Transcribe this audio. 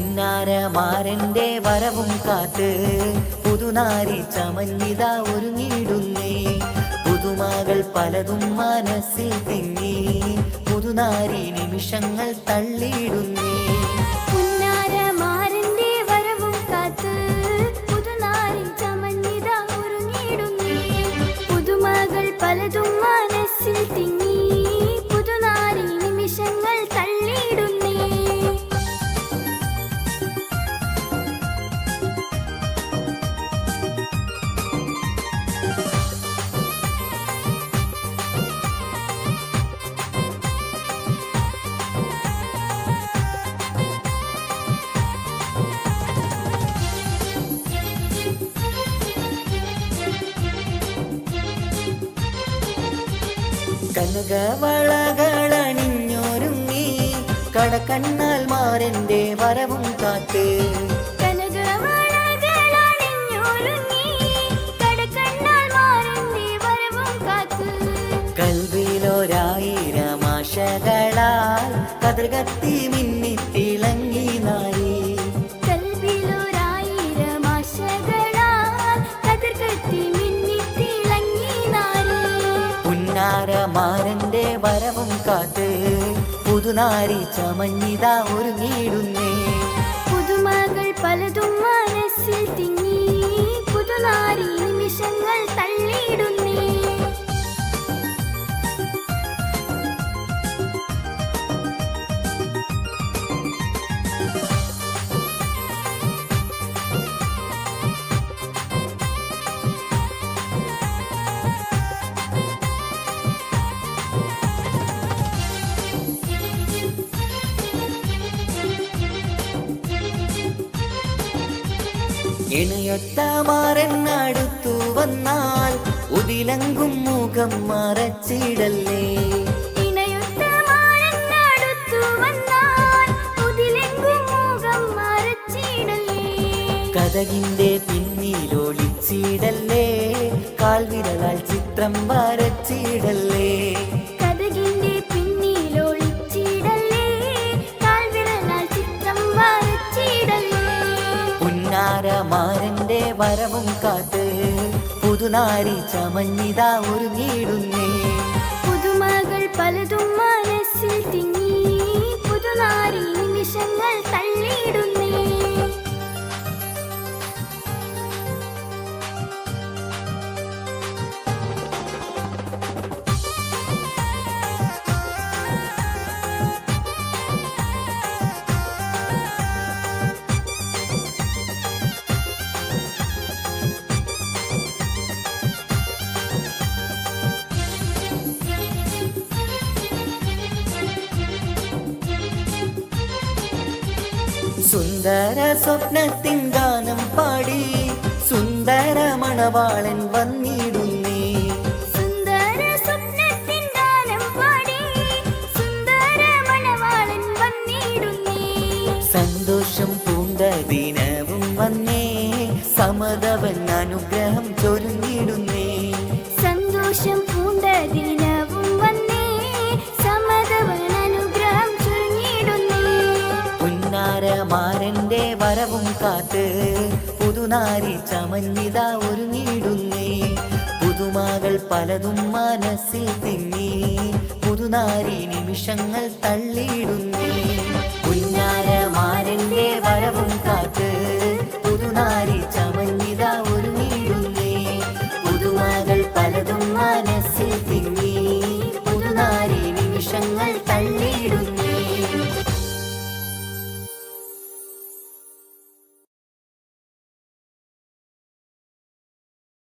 പുന്നാരമാരന്റെ വരവും കാത്ത് പുതുനാരി ചമഞ്ഞിത ഒരുങ്ങിടുന്നേ പുതുമകൾ പലതും മനസ്സിൽ തിങ്ങി പുതുനാരി നിമിഷങ്ങൾ തള്ളിയിടുന്നേ. കനകവളകളണിഞ്ഞൊരുങ്ങി കടക്കണ്ണാൽ മാരന്റെ വരവും കാത്ത്. കൽവിലൊരായിരം ആശകളാൽ കതിർകത്തി മിന്നി പുന്നാരമാരന്റെ വരവും കാത്ത് പുതുനാരി ചമഞ്ഞിതാ ഒരുങ്ങിടുന്നേ പുതുമകൾ പലതും മനസ്സിൽ തിങ്ങി ഇണയൊത്ത മാരൻ വന്നാൽ ഉതിലങ്കും മുഖം മറച്ചിടല്ലേ? കഥകിന്റെ പിന്നിലൊളിച്ചിടല്ലേ കാൽവിരലാൽ ചിത്രം വരച്ചിടല്ലേ? വരവും കാത്ത് പുതുനാരി ചമഞ്ഞിതാ ഒരുങ്ങിടുന്നേ സുന്ദര സ്വപ്നത്തിൻ ഗാനം പാടി സുന്ദര മണവാളൻ വന്നിടുന്നേ. സുന്ദര സ്വപ്നത്തിൻ ഗാനം പാടി സുന്ദര മണവാളൻ വന്നിടുന്നേ. സന്തോഷം പൂണ്ട ദിനവും വന്നേ. സമതവൻ അനുഗ്രഹം ചൊരിഞ്ഞിടുന്നേ. സന്തോഷം പൂണ്ട ദിനവും മാരന്റെ വരവും കാത്ത് പുതുനാരി ചമഞ്ഞിത ഒരുങ്ങിയിടുന്നേ പുതുമകൾ പലതും മനസ്സിൽ തിങ്ങി പുതുനാരി നിമിഷങ്ങൾ തള്ളിയിടുന്നേ. കുഞ്ഞാര മാരന്റെ വരവും കാത്ത് പുതുനാരി ചമഞ്ഞിത ഒരുങ്ങിയിടുന്നേ പുതുമകൾ പലതും മനസ്സിൽ തിങ്ങി പുതുനാരി നിമിഷങ്ങൾ തള്ളിയിടുന്നേ.